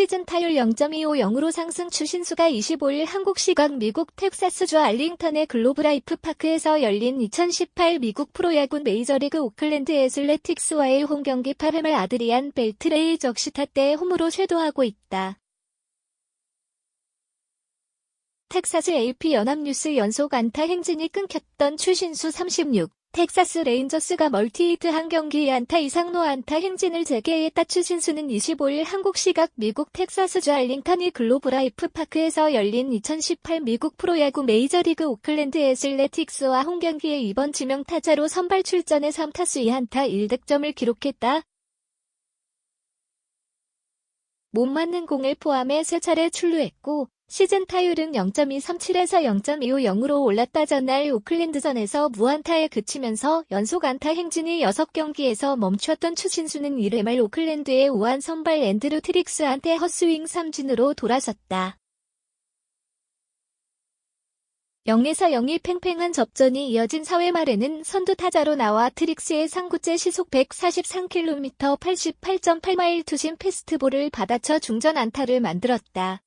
시즌 타율 0.250으로 상승 추신수가 25일 한국 시각 미국 텍사스주 알링턴의 글로브라이프 파크에서 열린 2018 미국 프로야구 메이저리그 오클랜드 애슬레틱스와의 홈 경기 8회말 아드리안 벨트레이 적시타 때 홈으로 쇄도하고 있다. 텍사스 AP 연합뉴스 연속 안타 행진이 끊겼던 추신수 36. 텍사스 레인저스가 멀티히트 한 경기 안타 이상 노 안타 행진을 재개했다 추신수는 25일 한국 시각 미국 텍사스주 알링턴이 글로브라이프 파크에서 열린 2018 미국 프로야구 메이저리그 오클랜드 애슬레틱스와 홈경기에 이번 지명 타자로 선발 출전해 3타수 2안타 1득점을 기록했다. 못 맞는 공을 포함해 3차례 출루했고 시즌 타율은 0.237에서 0.250으로 올랐다 전날 오클랜드전에서 무안타에 그치면서 연속 안타 행진이 6경기에서 멈췄던 추신수는 1회 말 오클랜드의 우한 선발 앤드루 트릭스한테 헛스윙 3진으로 돌아섰다. 0에서 0이 팽팽한 접전이 이어진 4회 말에는 선두 타자로 나와 트릭스의 상구째 시속 143km 88.8마일 투심 패스트볼을 받아쳐 중전 안타를 만들었다.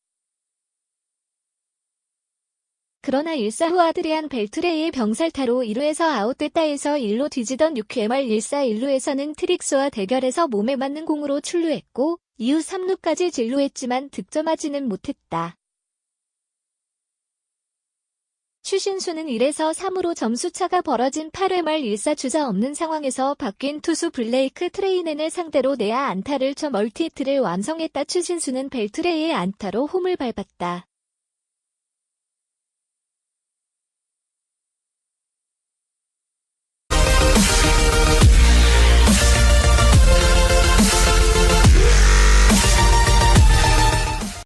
그러나 1사 후 아드리안 벨트레이의 병살타로 1루에서 아웃됐다 해서 1루 뒤지던 6회 말 1사 1루에서는 트릭스와 대결에서 몸에 맞는 공으로 출루했고 이후 3루까지 진루했지만 득점하지는 못했다. 추신수는 1에서 3으로 점수차가 벌어진 8회 말 1사 주자 없는 상황에서 바뀐 투수 블레이크 트레이넨을 상대로 내야 안타를 쳐 멀티히트를 완성했다. 추신수는 벨트레이의 안타로 홈을 밟았다.